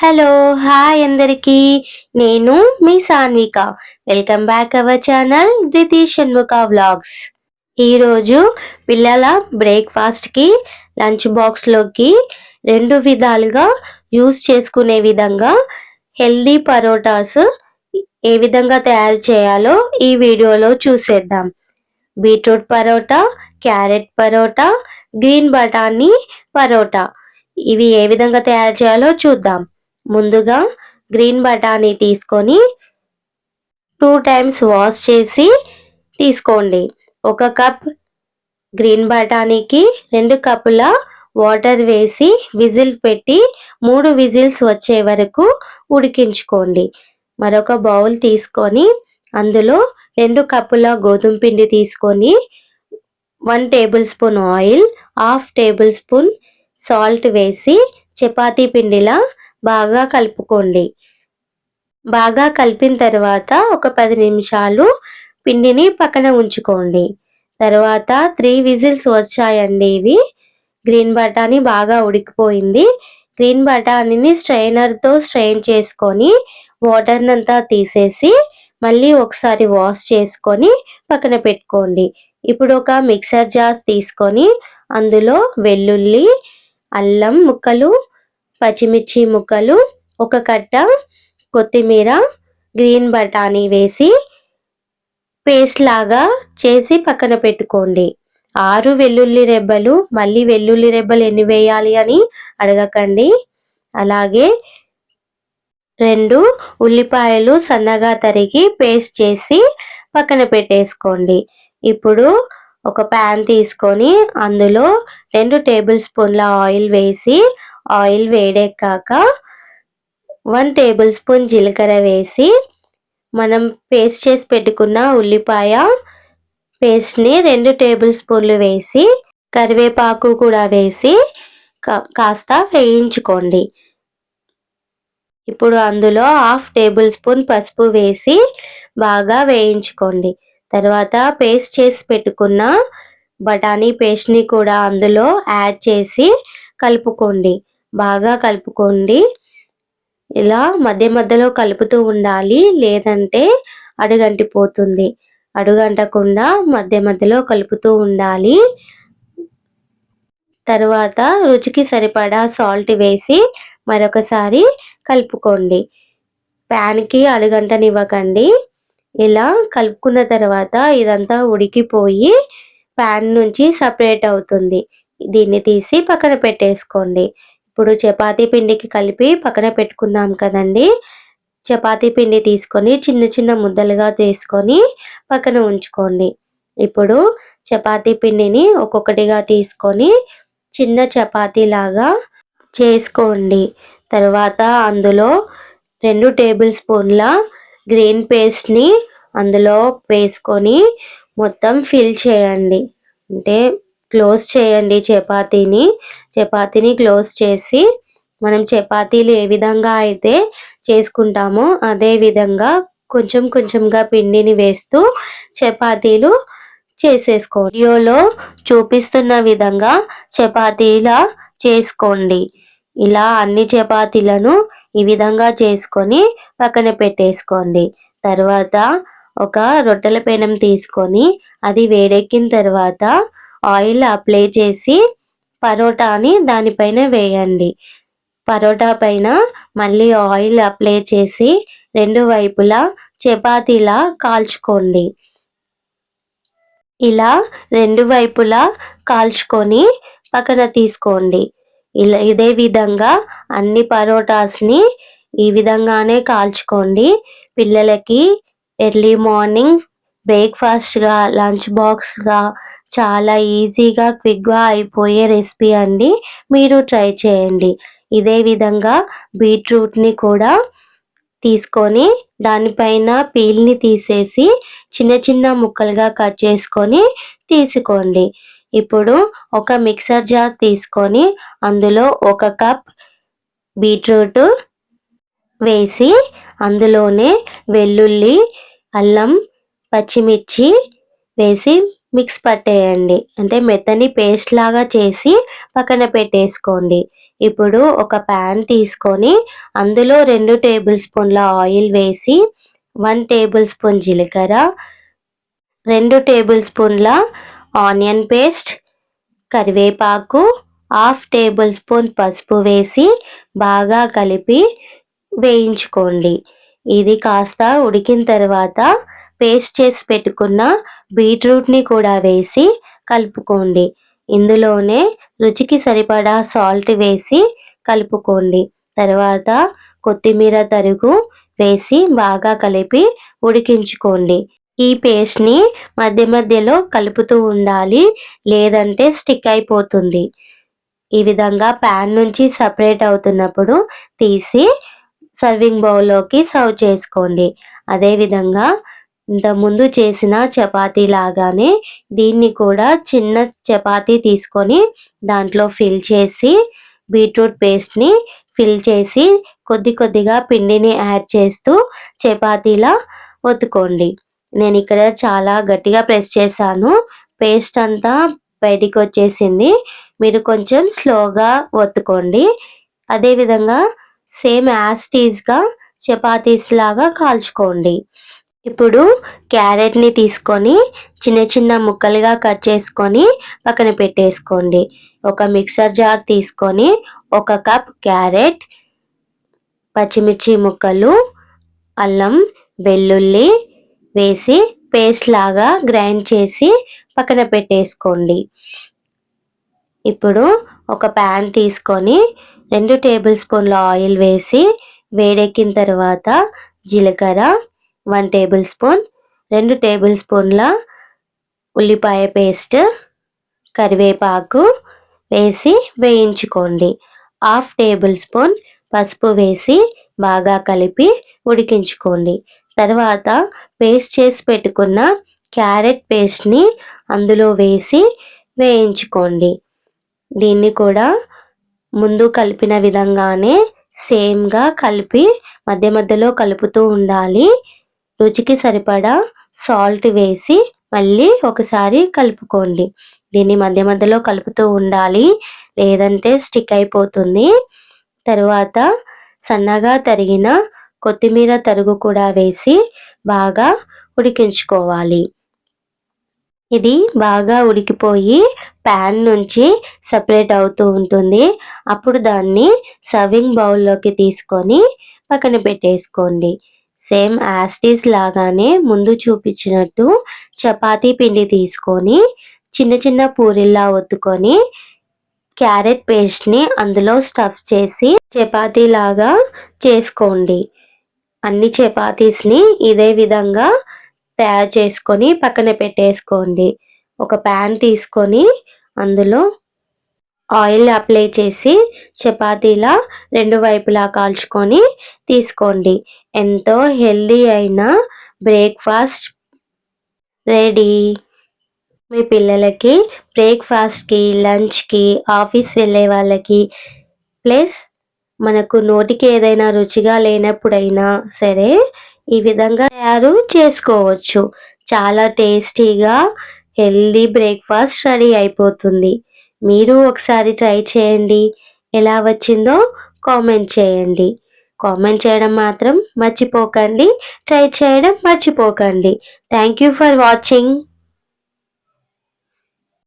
Hello hi అందరికీ. నేను మీ Sanvika. Welcome back our channel Dithi Shanmukha vlogs. ఈరోజు పిల్లల బ్రేక్ఫాస్ట్కి లంచ్ బాక్స్లోకి రెండు విధాలుగా యూస్ చేసుకునే విధంగా హెల్దీ పరోటాస్ ఏ విధంగా తయారు చేయాలో ఈ వీడియోలో చూసేద్దాం. Beetroot paratha carrot paratha green బఠానీ పరోటా. ఇవి ఏ విధంగా తయారు చేయాలో చూద్దాం. ముందుగా గ్రీన్ బఠానీ తీసుకొని టూ టైమ్స్ వాష్ చేసి తీసుకోండి. ఒక కప్ గ్రీన్ బఠానీకి రెండు కప్పుల వాటర్ వేసి విజిల్ పెట్టి మూడు విజిల్స్ వచ్చే వరకు ఉడికించుకోండి. మరొక బౌల్ తీసుకొని అందులో రెండు కప్పుల గోధుమ పిండి తీసుకొని one tablespoon oil half tablespoon salt వేసి చపాతీ పిండిలా బాగా కలుపుకోండి. బాగా కలిపిన తర్వాత ఒక పది నిమిషాలు పిండిని పక్కన ఉంచుకోండి. తర్వాత త్రీ విజిల్స్ వచ్చాయండి ఇవి. గ్రీన్ బఠానీ బాగా ఉడికిపోయింది. గ్రీన్ బఠానీని స్ట్రైనర్తో స్ట్రెయిన్ చేసుకొని వాటర్నంతా తీసేసి మళ్ళీ ఒకసారి వాష్ చేసుకొని పక్కన పెట్టుకోండి. ఇప్పుడు ఒక మిక్సర్ జార్ తీసుకొని అందులో వెల్లుల్లి అల్లం ముక్కలు పచ్చిమిర్చి ముక్కలు ఒక కట్ట కొత్తిమీర గ్రీన్ బఠానీ వేసి పేస్ట్ లాగా చేసి పక్కన పెట్టుకోండి. ఆరు వెల్లుల్లి రెబ్బలు మళ్ళీ వెల్లుల్లి రెబ్బలు ఎన్ని వేయాలి అని అడగకండి. అలాగే రెండు ఉల్లిపాయలు సన్నగా తరిగి పేస్ట్ చేసి పక్కన పెట్టేసుకోండి. ఇప్పుడు ఒక ప్యాన్ తీసుకొని అందులో రెండు టేబుల్ స్పూన్ల ఆయిల్ వేసి ఆయిల్ వేడెక్కాక వన్ టేబుల్ స్పూన్ జీలకర్ర వేసి మనం పేస్ట్ చేసి పెట్టుకున్న ఉల్లిపాయ పేస్ట్ని రెండు టేబుల్ స్పూన్లు వేసి కరివేపాకు కూడా వేసి కాస్త వేయించుకోండి. ఇప్పుడు అందులో హాఫ్ టేబుల్ స్పూన్ పసుపు వేసి బాగా వేయించుకోండి. తర్వాత పేస్ట్ చేసి పెట్టుకున్న బఠానీ పేస్ట్ని కూడా అందులో యాడ్ చేసి కలుపుకోండి. బాగా కలుపుకోండి. ఇలా మధ్య మధ్యలో కలుపుతూ ఉండాలి. లేదంటే అడుగంటిపోతుంది. అడుగంటకుండా మధ్య మధ్యలో కలుపుతూ ఉండాలి. తర్వాత రుచికి సరిపడా సాల్ట్ వేసి మరొకసారి కలుపుకోండి. ప్యాన్కి అడుగంటనివ్వకండి. ఇలా కలుపుకున్న తర్వాత ఇదంతా ఉడికిపోయి ప్యాన్ నుంచి సపరేట్ అవుతుంది. దీన్ని తీసి పక్కన పెట్టేసుకోండి. ఇప్పుడు చపాతీ పిండికి కలిపి పక్కన పెట్టుకున్నాం కదండి. చపాతీ పిండి తీసుకొని చిన్న చిన్న ముద్దలుగా తీసుకొని పక్కన ఉంచుకోండి. ఇప్పుడు చపాతీ పిండిని ఒక్కొక్కటిగా తీసుకొని చిన్న చపాతీ లాగా చేసుకోండి. తర్వాత అందులో రెండు టేబుల్ స్పూన్ల గ్రీన్ పేస్ట్ని అందులో వేసుకొని మొత్తం ఫిల్ చేయండి. అంటే క్లోజ్ చేయండి చపాతీని. చపాతీని క్లోజ్ చేసి మనం చపాతీలు ఏ విధంగా అయితే చేసుకుంటామో అదే విధంగా కొంచెం కొంచెంగా పిండిని వేస్తూ చపాతీలు చేసేసుకో వీడియోలో చూపిస్తున్న విధంగా చపాతీలా చేసుకోండి. ఇలా అన్ని చపాతీలను ఈ విధంగా చేసుకొని పక్కన పెట్టేసుకోండి. తర్వాత ఒక రొట్టెల పెనం తీసుకొని అది వేడెక్కిన తర్వాత ఆయిల్ అప్లై చేసి పరోటాని దానిపైన వేయండి. పరోటా పైన మళ్ళీ ఆయిల్ అప్లై చేసి రెండు వైపులా చపాతీలా కాల్చుకోండి. ఇలా రెండు వైపులా కాల్చుకొని పక్కన తీసుకోండి. ఇలా ఇదే విధంగా అన్ని పరోటాస్ని ఈ విధంగానే కాల్చుకోండి. పిల్లలకి ఎర్లీ మార్నింగ్ బ్రేక్ఫాస్ట్గా లంచ్ బాక్స్గా చాలా ఈజీగా క్విక్గా అయిపోయే రెసిపీ అండి. మీరు ట్రై చేయండి. ఇదే విధంగా బీట్రూట్ని కూడా తీసుకొని దానిపైన పీల్ని తీసేసి చిన్న చిన్న ముక్కలుగా కట్ చేసుకొని తీసుకోండి. ఇప్పుడు ఒక మిక్సర్ జార్ తీసుకొని అందులో ఒక కప్ బీట్రూట్ వేసి అందులోనే వెల్లుల్లి అల్లం పచ్చిమిర్చి వేసి మిక్స్ పట్టేయండి. అంటే మెత్తని పేస్ట్ లాగా చేసి పక్కన పెట్టేసుకోండి. ఇప్పుడు ఒక ప్యాన్ తీసుకొని అందులో రెండు టేబుల్ స్పూన్ల ఆయిల్ వేసి వన్ టేబుల్ స్పూన్ జీలకర్ర రెండు టేబుల్ స్పూన్ల ఆనియన్ పేస్ట్ కరివేపాకు హాఫ్ టేబుల్ స్పూన్ పసుపు వేసి బాగా కలిపి వేయించుకోండి. ఇది కాస్త ఉడికిన తర్వాత పేస్ట్ చేసి పెట్టుకున్న బీట్రూట్ని కూడా వేసి కలుపుకోండి. ఇందులోనే రుచికి సరిపడా సాల్ట్ వేసి కలుపుకోండి. తర్వాత కొత్తిమీర తరుగు వేసి బాగా కలిపి ఉడికించుకోండి. ఈ పేస్ట్ని మధ్య మధ్యలో కలుపుతూ ఉండాలి లేదంటే స్టిక్ అయిపోతుంది. ఈ విధంగా ప్యాన్ నుంచి సపరేట్ అవుతున్నప్పుడు తీసి సర్వింగ్ బౌల్లోకి సర్వ్ చేసుకోండి. అదేవిధంగా ఇంతకుముందు చేసిన చపాతీ లాగానే దీన్ని కూడా చిన్న చపాతీ తీసుకొని దాంట్లో ఫిల్ చేసి బీట్రూట్ పేస్ట్ని ఫిల్ చేసి కొద్ది కొద్దిగా పిండిని యాడ్ చేస్తూ చపాతీలా ఒత్తుకోండి. నేను ఇక్కడ చాలా గట్టిగా ప్రెస్ చేశాను. పేస్ట్ అంతా బయటికి వచ్చేసింది. మీరు కొంచెం స్లోగా ఒత్తుకోండి. అదేవిధంగా సేమ్ యాస్టీజ్గా చపాతీస్ లాగా కాల్చుకోండి. ఇప్పుడు క్యారెట్ని తీసుకొని చిన్న చిన్న ముక్కలుగా కట్ చేసుకొని పక్కన పెట్టేసుకోండి. ఒక మిక్సర్ జార్ తీసుకొని ఒక కప్ క్యారెట్ పచ్చిమిర్చి ముక్కలు అల్లం వెల్లుల్లి వేసి పేస్ట్ లాగా గ్రైండ్ చేసి పక్కన పెట్టేసుకోండి. ఇప్పుడు ఒక ప్యాన్ తీసుకొని రెండు టేబుల్ స్పూన్ల ఆయిల్ వేసి వేడెక్కిన తర్వాత జీలకర్ర వన్ టేబుల్ స్పూన్ రెండు టేబుల్ స్పూన్ల ఉల్లిపాయ పేస్ట్ కరివేపాకు వేసి వేయించుకోండి. హాఫ్ టేబుల్ స్పూన్ పసుపు వేసి బాగా కలిపి ఉడికించుకోండి. తర్వాత పేస్ట్ చేసి పెట్టుకున్న క్యారెట్ పేస్ట్ని అందులో వేసి వేయించుకోండి. దీన్ని కూడా ముందు కలిపిన విధంగానే సేమ్గా కలిపి మధ్య మధ్యలో కలుపుతూ ఉండాలి. రుచికి సరిపడా సాల్ట్ వేసి మళ్ళీ ఒకసారి కలుపుకోండి. దీన్ని మధ్య మధ్యలో కలుపుతూ ఉండాలి. లేదంటే స్టిక్ అయిపోతుంది. తరువాత సన్నగా తరిగిన కొత్తిమీర తరుగు కూడా వేసి బాగా ఉడికించుకోవాలి. ఇది బాగా ఉడికిపోయి ప్యాన్ నుంచి సపరేట్ అవుతూ ఉంటుంది. అప్పుడు దాన్ని సర్వింగ్ బౌల్లోకి తీసుకొని పక్కన పెట్టేసుకోండి. సేమ్ యాస్టీస్ లాగానే ముందు చూపించినట్టు చపాతీ పిండి తీసుకొని చిన్న చిన్న పూరిల్లా ఒత్తుకొని క్యారెట్ పేస్ట్ని అందులో స్టఫ్ చేసి చపాతీ లాగా చేసుకోండి. అన్ని చపాతీస్ని ఇదే విధంగా తయారు చేసుకొని పక్కన పెట్టేసుకోండి. ఒక ప్యాన్ తీసుకొని అందులో ఆయిల్ అప్లై చేసి చపాతీలా రెండు వైపులా కాల్చుకొని తీసుకోండి. ఎంతో హెల్దీ అయిన బ్రేక్ఫాస్ట్ రెడీ. మీ పిల్లలకి బ్రేక్ఫాస్ట్కి లంచ్కి ఆఫీస్ వెళ్ళే వాళ్ళకి ప్లస్ మనకు నోటికి ఏదైనా రుచిగా లేనప్పుడైనా సరే ఈ విధంగా తయారు చేసుకోవచ్చు. చాలా టేస్టీగా హెల్దీ బ్రేక్ఫాస్ట్ రెడీ అయిపోతుంది. మీరు ఒకసారి ట్రై చేయండి. ఎలా వచ్చిందో కామెంట్ చేయండి. కామెంట్ చేయడం మాత్రం మర్చిపోకండి. ట్రై చేయడం మర్చిపోకండి. Thank you for watching.